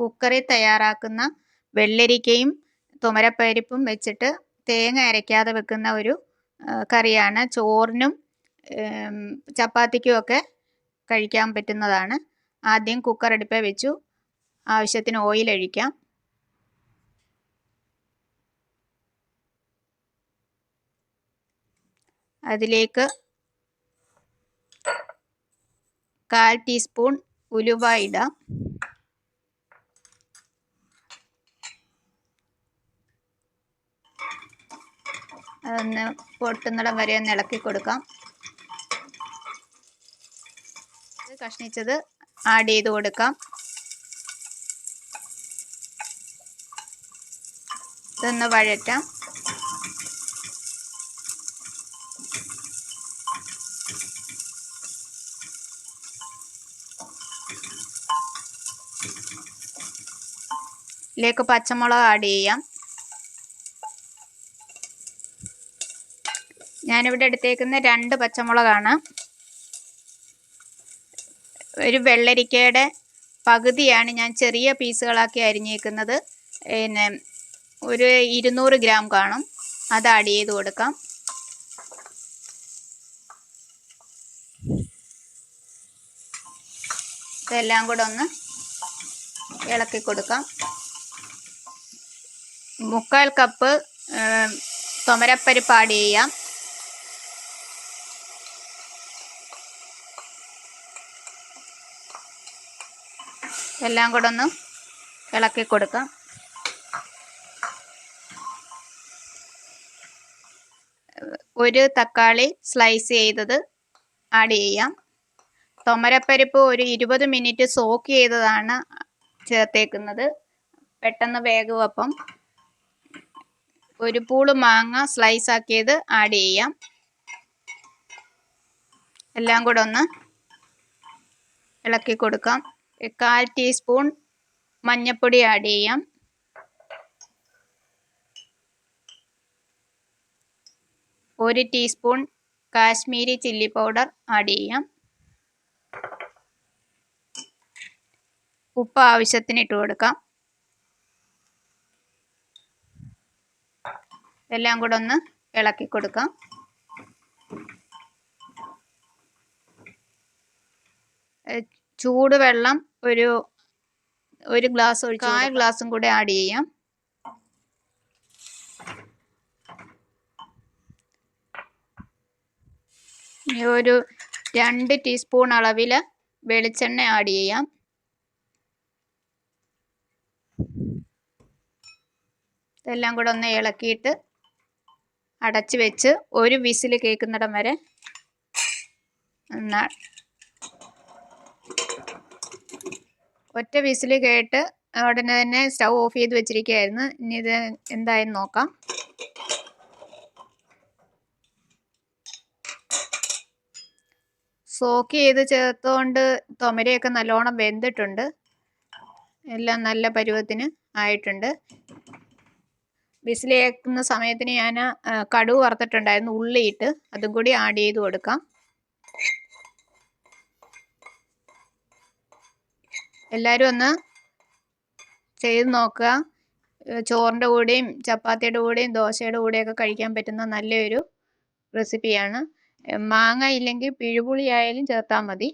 കുക്കറിൽ തയ്യാറാക്കുന്ന വെള്ളരിക്കയും തുമരപ്പരിപ്പും വെച്ചിട്ട് തേങ്ങ അരയ്ക്കാതെ വെക്കുന്ന ഒരു കറിയാണ്. ചോറിനും ചപ്പാത്തിക്കും ഒക്കെ കഴിക്കാൻ പറ്റുന്നതാണ്. ആദ്യം കുക്കർ അടുപ്പേ വെച്ചു. ആവശ്യത്തിന് ഓയിൽ ഒഴിക്കാം. അതിലേക്ക് കാൽ ടീസ്പൂൺ ഉലുവ ഇടാം. അതൊന്ന് പൊട്ടുന്നിടം വരെ ഒന്ന് ഇളക്കി കൊടുക്കാം. കഷ്ണിച്ചത് ആഡ് ചെയ്ത് കൊടുക്കാം. ഇതൊന്ന് വഴറ്റാം. ഇതിലേക്ക് പച്ചമുളക് ആഡ് ചെയ്യാം. ഞാനിവിടെ എടുത്തേക്കുന്ന രണ്ട് പച്ചമുളകാണ്. ഒരു വെള്ളരിക്കയുടെ പകുതിയാണ് ഞാൻ ചെറിയ പീസുകളാക്കി അരിഞ്ഞേക്കുന്നത്. പിന്നെ ഒരു ഇരുന്നൂറ് ഗ്രാം കാണും. അത് ആഡ് ചെയ്ത് കൊടുക്കാം. ഇതെല്ലാം കൂടെ ഒന്ന് ഇളക്കി കൊടുക്കാം. മുക്കാൽ കപ്പ് തുമരപ്പരിപ്പ് ആഡ് ചെയ്യാം. എല്ലാം കൂടെ ഒന്ന് ഇളക്കി കൊടുക്കാം. ഒരു തക്കാളി സ്ലൈസ് ചെയ്തത് ആഡ് ചെയ്യാം. തൊമരപ്പരിപ്പ് ഒരു ഇരുപത് മിനിറ്റ് സോക്ക് ചെയ്തതാണ് ചേർത്തേക്കുന്നത്. പെട്ടെന്ന് വേഗവപ്പം ഒരു പൂൾ മാങ്ങ സ്ലൈസ് ആക്കിയത് ആഡ് ചെയ്യാം. എല്ലാം കൂടെ ഒന്ന് ഇളക്കി കൊടുക്കാം. കാൽ ടീസ്പൂൺ മഞ്ഞൾപ്പൊടി ആഡ് ചെയ്യാം. ഒരു teaspoon Kashmiri chilli powder add ചെയ്യാം. ഉപ്പ് ആവശ്യത്തിന് ഇട്ട് കൊടുക്കാം. എല്ലാം കൂടെ ഒന്ന് ഇളക്കി കൊടുക്കാം. ചൂടുവെള്ളം ഒരു ഒരു ഗ്ലാസ് ഒഴിച്ച് കാൽ ഗ്ലാസും കൂടെ ആഡ് ചെയ്യാം. ഒരു രണ്ട് ടീസ്പൂൺ അളവിൽ വെളിച്ചെണ്ണ ആഡ് ചെയ്യാം. ഇതെല്ലാം കൂടെ ഒന്ന് ഇളക്കിയിട്ട് അടച്ചു വെച്ച് ഒരു വിസിൽ കേൾക്കുന്നിടം വരെ ഒറ്റ വിസിൽ കേട്ട് ഉടനെ തന്നെ സ്റ്റൗ ഓഫ് ചെയ്ത് വെച്ചിരിക്കുകയായിരുന്നു. ഇനി ഇത് എന്തായെന്ന് നോക്കാം. സോക്ക് ചെയ്ത് ചേർത്തുകൊണ്ട് തൊമരയൊക്കെ നല്ലോണം വെന്തിട്ടുണ്ട്. എല്ലാം നല്ല പരുവത്തിന് ആയിട്ടുണ്ട്. വിസിലേക്കുന്ന സമയത്തിന് ഞാൻ കടുവ് വറുത്തിട്ടുണ്ടായിരുന്നു ഉള്ളിയിട്ട്. അതും കൂടി ആഡ് ചെയ്ത് കൊടുക്കാം. എല്ലാവരും ഒന്ന് ചെയ്ത് നോക്കുക. ചോറിന്റെ കൂടെയും ചപ്പാത്തിയുടെ കൂടെയും ദോശയുടെ കൂടെയൊക്കെ കഴിക്കാൻ പറ്റുന്ന നല്ലൊരു റെസിപ്പിയാണ്. മാങ്ങ ഇല്ലെങ്കിൽ പിഴുപുളി ആയാലും ചേർത്താൽ മതി.